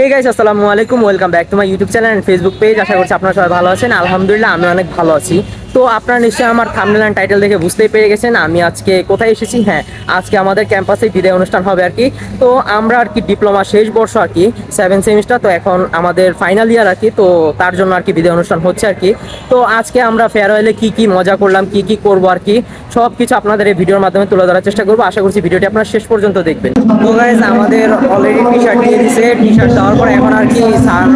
হে guys আসসালামু আলাইকুম welcome back to my YouTube channel and Facebook page আশা করছি আপনারা সবাই ভালো আছেন। আলহামদুলিল্লাহ, আমি অনেক ভালো আছি। তো আপনারা নিশ্চয়ই আমার থাম্বনেল এন্ড টাইটেল দেখে বুঝতেই পেরে গেছেন, আমি আজকে কোথায় এসেছি? হ্যাঁ আজকে আমাদের ক্যাম্পাসে বিদায় অনুষ্ঠান হবে আর কি। তো আমরা আর কি ডিপ্লোমা শেষ বর্ষ আর কি সেভেন সেমিস্টার তো এখন আমাদের ফাইনাল ইয়ার আর কি, তো তার জন্য আর কি বিদায় অনুষ্ঠান হচ্ছে আর কি। তো আজকে আমরা ফেয়ারওয়েলে কি কি মজা করলাম, কি কি করব আর কি সব কিছু আপনাদের এই ভিডিওর মাধ্যমে তুলে ধরার চেষ্টা করব। আশা করছি ভিডিওটি আপনারা শেষ পর্যন্ত দেখবেন। তো গাইজ আমাদের অলরেডি টি শার্ট দিয়ে দিছে। টি শার্ট দেওয়ার পর এখন আর কি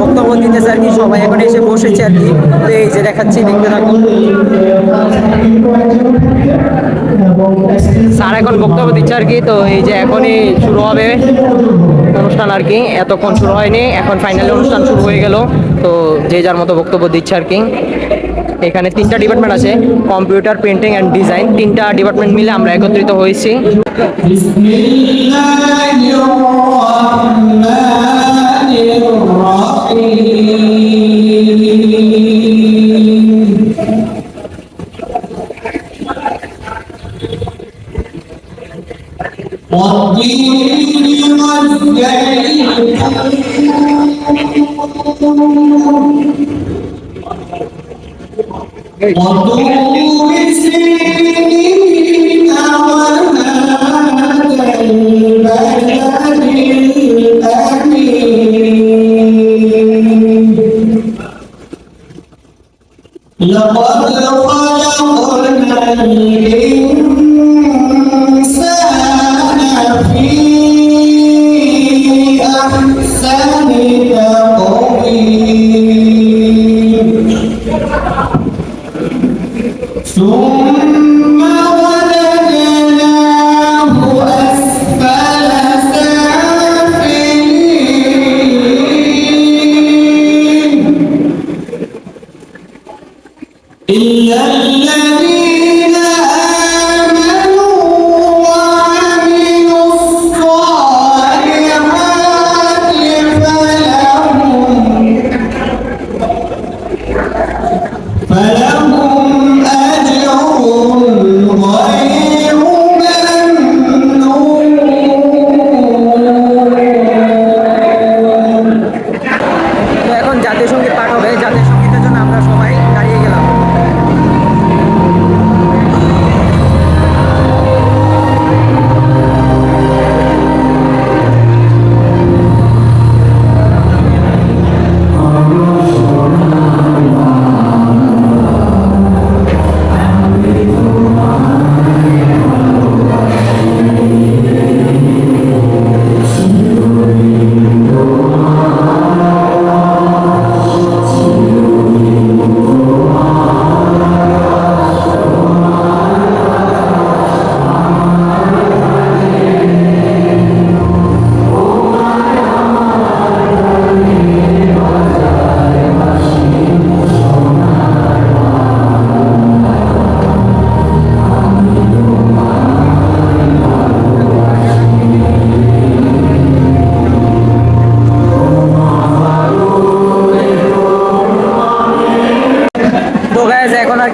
বক্তব্য দিতেছে আর কি, সবাই এখন এসে বসেছে আর কি। তো এই যে দেখাচ্ছি, দেখতে থাকুন। স্যার এখন বক্তব্য দিচ্ছে আর কি তো এই যে এখনই শুরু হবে অনুষ্ঠান আর কি এতক্ষণ শুরু হয়নি এখন ফাইনালি অনুষ্ঠান শুরু হয়ে গেল তো যে যার মতো বক্তব্য দিচ্ছে আর কি এখানে তিনটা ডিপার্টমেন্ট আছে কম্পিউটার প্রিন্টিং অ্যান্ড ডিজাইন তিনটা ডিপার্টমেন্ট মিলে আমরা একত্রিত হয়েছি بسم الله الرحمن الرحيم وطور سنين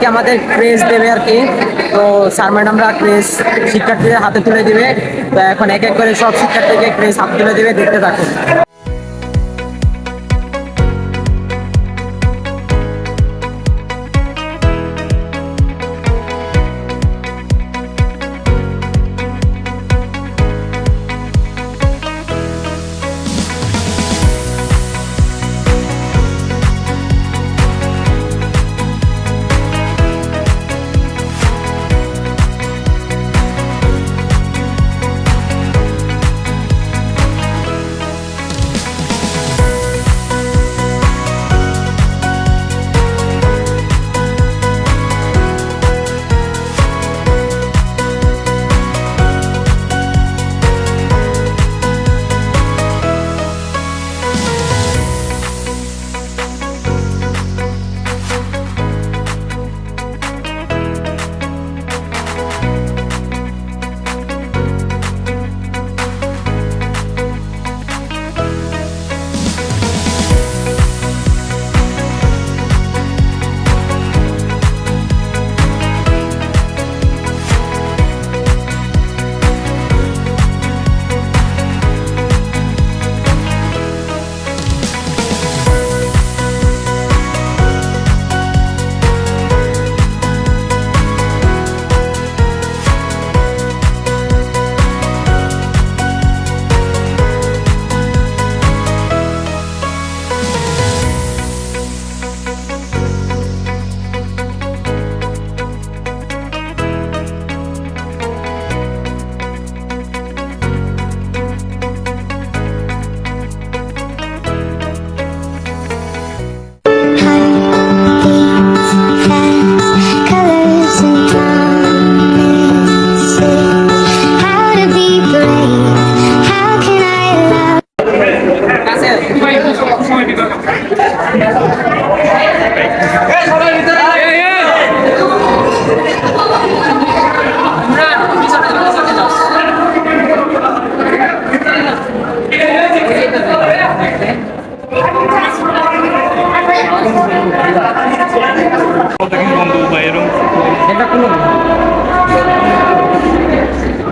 গ্যাস কি আমাদের ক্রেজ দেবে আর কি। তো স্যার ম্যাডামরা ক্রেজ শিক্ষার্থীদের হাতে তুলে দিবে। তো এখন এক এক করে সব শিক্ষার্থীকে ক্রেজ হাতে তুলে দেবে। দেখতে থাকুন।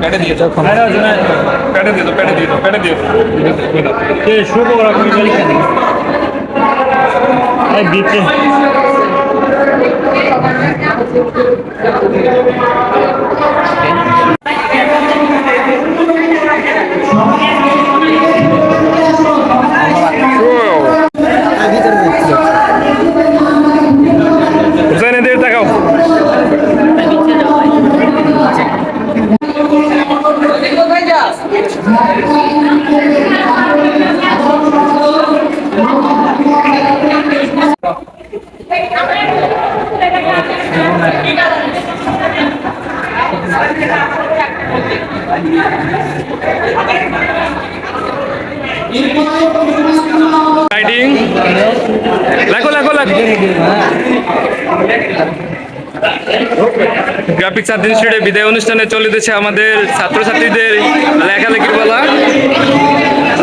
প্যাটে দিয়ে দাও প্যাটে দিয়ে দাও। প্যাটে দিয়ে দাও প্যাটে দিয়ে দাও শুভ করা তুমি লিখে দিই লাইটিং লেখো লেখো লেখো গ্রাফিক্স আর্ট ইনস্টিটিউটে বিদায় অনুষ্ঠানে চলিতেছে আমাদের ছাত্রছাত্রীদের লেখালেখির বলা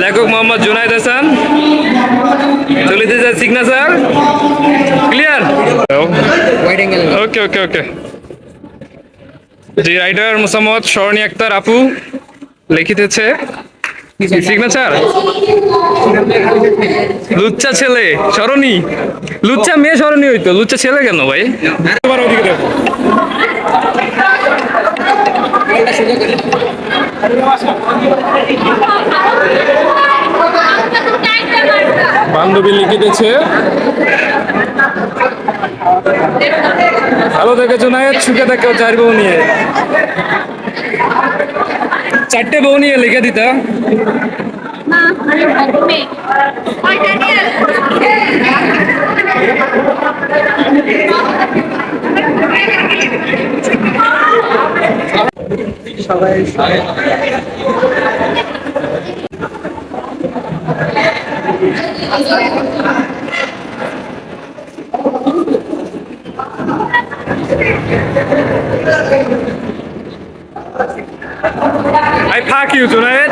লেখক মোহাম্মদ জুনাইদ হাসান। চলিতেছে signature clear? Okay okay okay. জি, রাইটার মোসাম্মদ স্মরণী আক্তার আপু লিখিতেছে। সিগনেচার লুচ্চা ছেলে, সরণি। লুচ্চা মেয়ে, সরণি হইতো। লুচ্চা ছেলে কেন ভাই? ওদিকে দেখো। বান্ধবী লিখিতেছে ভালো দেখেছ না? সুখে দেখো, চার বউ নিয়ে। চারটে বউ নিয়ে লিখে দিতা। Daniel I fuck you tonight.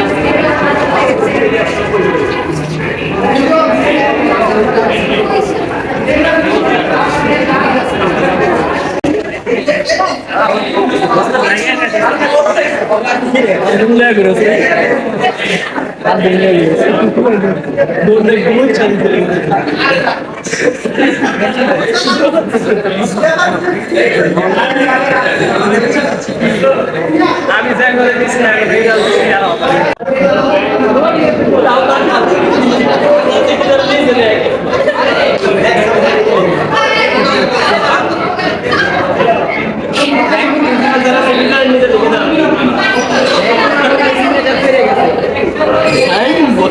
আমি যাই করে দিছি না আগে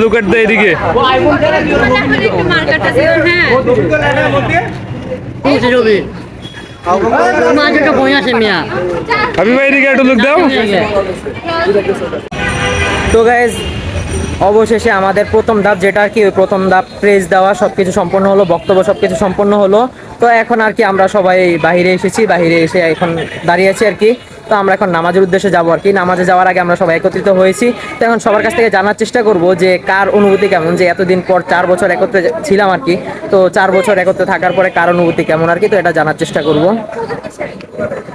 লুক দ্য এদিকে। এদিকে তো গাইজ অবশেষে আমাদের প্রথম ধাপ যেটা আর কি প্রথম ধাপ প্রেস দেওয়া সব কিছু সম্পন্ন হলো, বক্তব্য সব কিছু সম্পন্ন হলো। তো এখন আর কি আমরা সবাই বাইরে এসেছি, বাহিরে এসে এখন দাঁড়িয়ে আছি আর কি। তো আমরা এখন নামাজের উদ্দেশ্যে যাব আর কি। নামাজে যাওয়ার আগে আমরা সবাই একত্রিত হয়েছি। তো এখন সবার কাছ থেকে জানার চেষ্টা করব যে কার অনুভূতি কেমন, যে এতদিন পর চার বছর একত্রে ছিলাম আর কি। তো চার বছর একত্রে থাকার পরে কার অনুভূতি কেমন আর কি, তো এটা জানার চেষ্টা করব।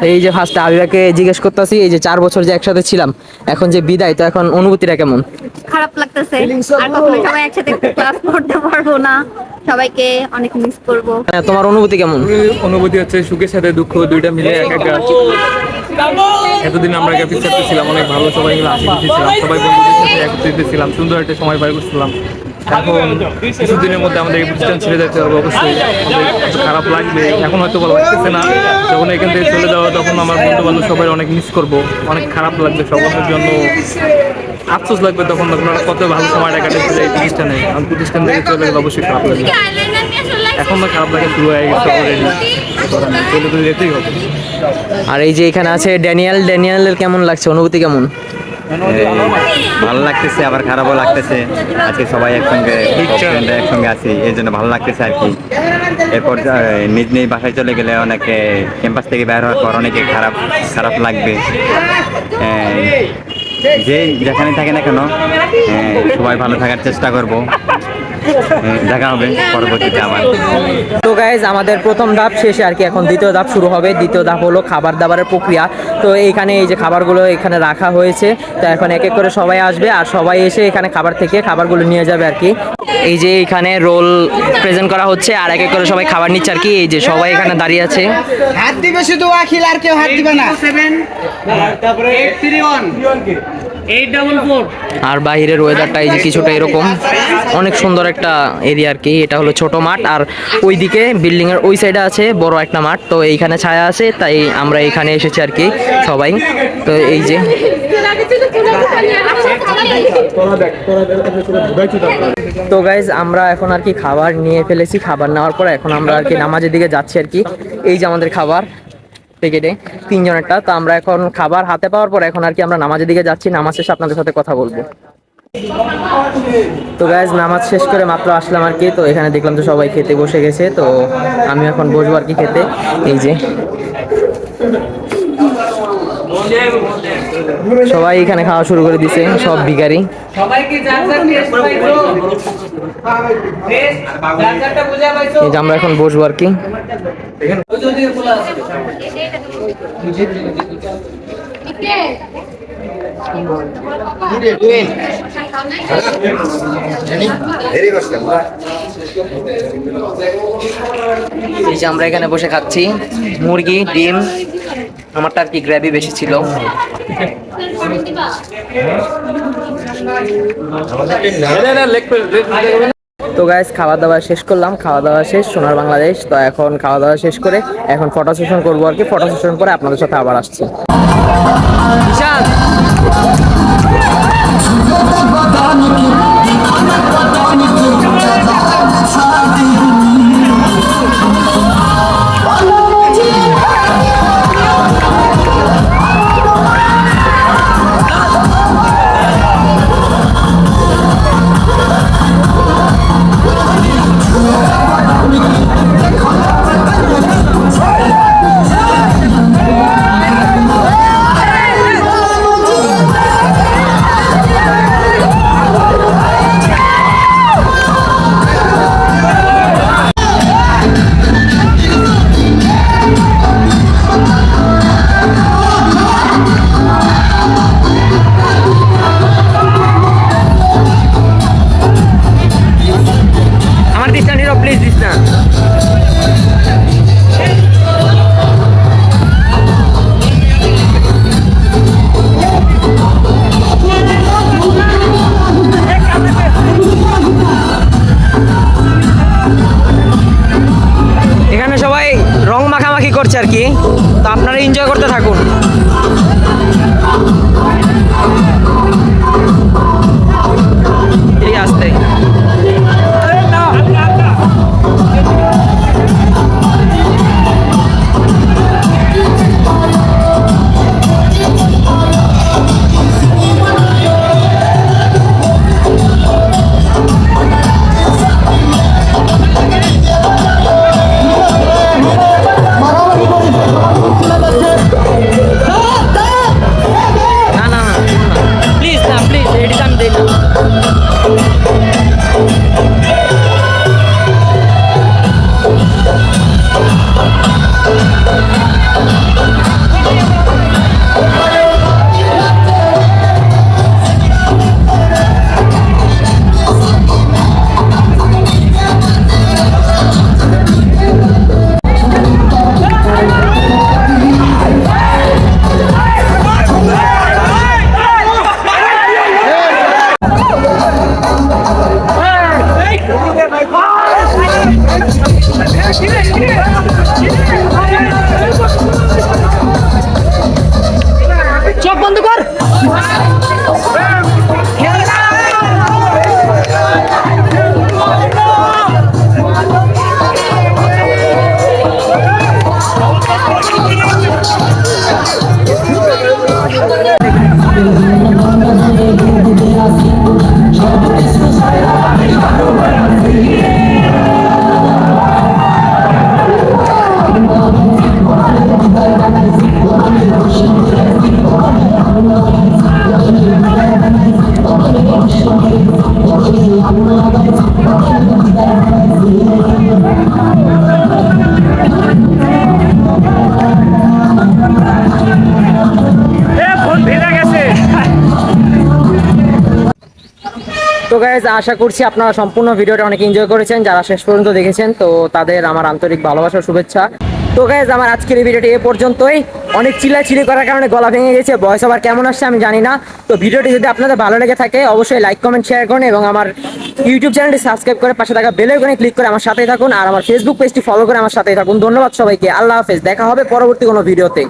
এই যে ফার্স্টে আবিরাকে জিজ্ঞেস করতেছি, এই যে চার বছর যে একসাথে ছিলাম, এখন যে বিদায়, তো এখন অনুভূতিটা কেমন? খারাপ লাগতেছে। আর কখনো সবাই একসাথে ক্লাস করতে পারব না। সবাইকে অনেক মিস করব। হ্যাঁ, তোমার অনুভূতি কেমন? অনুভূতি হচ্ছে সুখের সাথে দুঃখ দুইটা মিলে এক একা এতদিন আমরা গ্যাপির সাথে ছিলাম অনেক ভালো সবাই মিলে হাসি ছিলাম সবাই বন্ধুদের সাথে একত্রিত ছিলাম সুন্দর একটা সময় পার করছিলাম। এখন কিছুদিনের মধ্যে আমাদের এই প্রতিষ্ঠান ছেড়ে যেতে হবে অবশ্যই। খারাপ লাগবে এখন হয়তো ভালো লাগতেছে না। যখন এখান থেকে চলে যাওয়া তখন আমার বন্ধু বান্ধব সবাই অনেক মিস করব অনেক খারাপ লাগবে সবার জন্য। আফসোস লাগবে তখন ওরা কত ভালো সময়টা কাটাচ্ছিল এই প্রতিষ্ঠানে আমি প্রতিষ্ঠান থেকে চলে গেলে অবশ্যই খারাপ লাগবে এখন তো খারাপ লাগে শুরু হয়ে গেছে অলরেডি চলে তো যেতেই হবে। আর এই যে এখানে আছে ড্যানিয়েল ড্যানিয়েলের কেমন লাগছে? অনুভূতি কেমন? ভালো লাগতেছে আবার খারাপও লাগতেছে। আজকে সবাই একসঙ্গে একসঙ্গে আছি এই জন্য ভালো লাগতেছে আর কি। এরপর নিজ নিজ বাসায় চলে গেলে অনেকে ক্যাম্পাস থেকে বের হওয়ার পর অনেকে খারাপ খারাপ লাগবে। আহ, যে যেখানে থাকে না কেন আহ, সবাই ভালো থাকার চেষ্টা করব। দেখা হবে পরবর্তীতে আবার। তো গাইজ আমাদের প্রথম ধাপ শেষে আর কি এখন দ্বিতীয় ধাপ শুরু হবে। দ্বিতীয় ধাপ হলো খাবার দাবারের প্রক্রিয়া। তো এইখানে এই যে খাবারগুলো এখানে রাখা হয়েছে তো এখন এক এক করে সবাই আসবে আর সবাই এসে এখানে খাবার থেকে খাবারগুলো নিয়ে যাবে আর কি। এই যে এখানে রোল প্রেজেন্ট করা হচ্ছে আর এক এক করে সবাই খাবার নিচ্ছে আর কি। এই যে সবাই এখানে দাঁড়িয়ে আছে। হাত দিবে শুধু আখিল আর কেউ হাত দিবে না। আর বাইরের ওয়েদারটা এই যে কিছুটা এরকম। অনেক সুন্দর একটা এরিয়া আর কি। এটা হলো ছোট মাঠ। আর ওইদিকে বিল্ডিং এর ওই সাইডে আছে বড় একটা মাঠ। তো এইখানে ছায়া আছে, তাই আমরা এখানে এসেছি আর কি সবাই। তো এই যে। তো গাইজ আমরা এখন আর কি খাবার নিয়ে ফেলেছি। খাবার নেওয়ার পর এখন আমরা আর কি নামাজের দিকে যাচ্ছি আর কি। এই যে আমাদের খাবার। প্যাকেটে তিনজনেরটা। তো আমরা এখন খাবার হাতে পাওয়ার পর এখন আর কি আমরা নামাজের দিকে যাচ্ছি। নামাজ শেষে আপনাদের সাথে কথা বলব। তো গ্যাস নামাজ শেষ করে মাত্র আসলাম আর কি। তো এখানে দেখলাম তো সবাই খেতে বসে গেছে। তো আমি এখন বসবো আর কি খেতে। এই যে। সবাই এখানে খাওয়া শুরু করে দিছে সব ভিখারি এই যে আমরা এখন বসবো আর কি এই যে আমরা এখানে বসে খাচ্ছি মুরগি ডিম। আমারটা আর কি গ্রেভি বেশি ছিল। তো গাইজ খাওয়া দাওয়া শেষ করলাম। খাওয়া দাওয়া শেষ সোনার বাংলাদেশ। তো এখন খাওয়া দাওয়া শেষ করে এখন ফটো সেশন করব আর কি। ফটো সেশন করে আপনাদের সাথে আবার আসছি। Oh, তো গাইজ আশা করছি আপনারা সম্পূর্ণ ভিডিওটা অনেক এনজয় করেছেন। যারা শেষ পর্যন্ত দেখেছেন, তো তাদের আমার আন্তরিক ভালোবাসা শুভেচ্ছা। তো গাইজ আমার আজকের এই ভিডিওটি এ পর্যন্তই। অনেক চিল্লাচিলি করার কারণে গলা ভেঙে গেছে ভয়েস আবার কেমন আসছে আমি জানি না। তো ভিডিওটি যদি আপনাদের ভালো লেগে থাকে, অবশ্যই লাইক কমেন্ট শেয়ার করুন এবং আমার ইউটিউব চ্যানেলটি সাবস্ক্রাইব করে পাশে থাকা বেল আইকনে ক্লিক করে আমার সাথেই থাকুন। আর আমার ফেসবুক পেজটি ফলো করে আমার সাথেই থাকুন। ধন্যবাদ সবাইকে। আল্লাহ হাফেজ। দেখা হবে পরবর্তী কোনো ভিডিওতে।